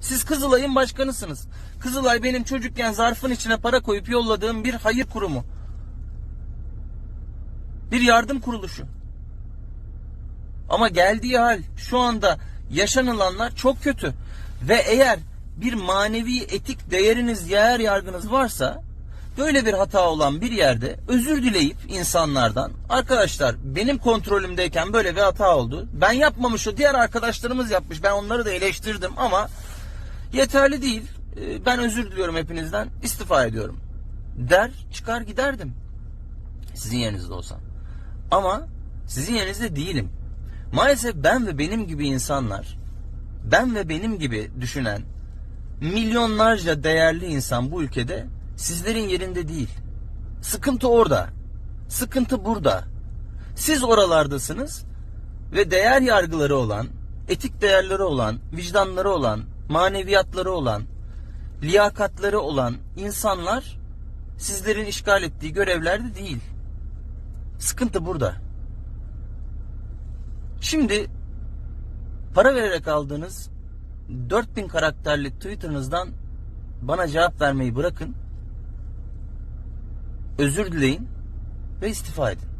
Siz Kızılay'ın başkanısınız. Kızılay benim çocukken zarfın içine para koyup yolladığım bir hayır kurumu. Bir yardım kuruluşu. Ama geldiği hal şu anda yaşanılanlar çok kötü. Ve eğer bir manevi etik değeriniz, değer yargınız varsa böyle bir hata olan bir yerde özür dileyip insanlardan arkadaşlar benim kontrolümdeyken böyle bir hata oldu. Ben yapmamış o diğer arkadaşlarımız yapmış. Ben onları da eleştirdim ama yeterli değil. Ee, Ben özür diliyorum hepinizden. istifa ediyorum. Der çıkar giderdim. Sizin yerinizde olsam. Ama sizin yerinizde değilim. Maalesef ben ve benim gibi insanlar, ben ve benim gibi düşünen milyonlarca değerli insan bu ülkede sizlerin yerinde değil. Sıkıntı orada. Sıkıntı burada. Siz oralardasınız ve değer yargıları olan, etik değerleri olan, vicdanları olan, maneviyatları olan, liyakatları olan insanlar sizlerin işgal ettiği görevlerde değil. Sıkıntı burada. Şimdi para vererek aldığınız 4000 karakterlik Twitter'ınızdan bana cevap vermeyi bırakın. Özür dileyin ve istifa edin.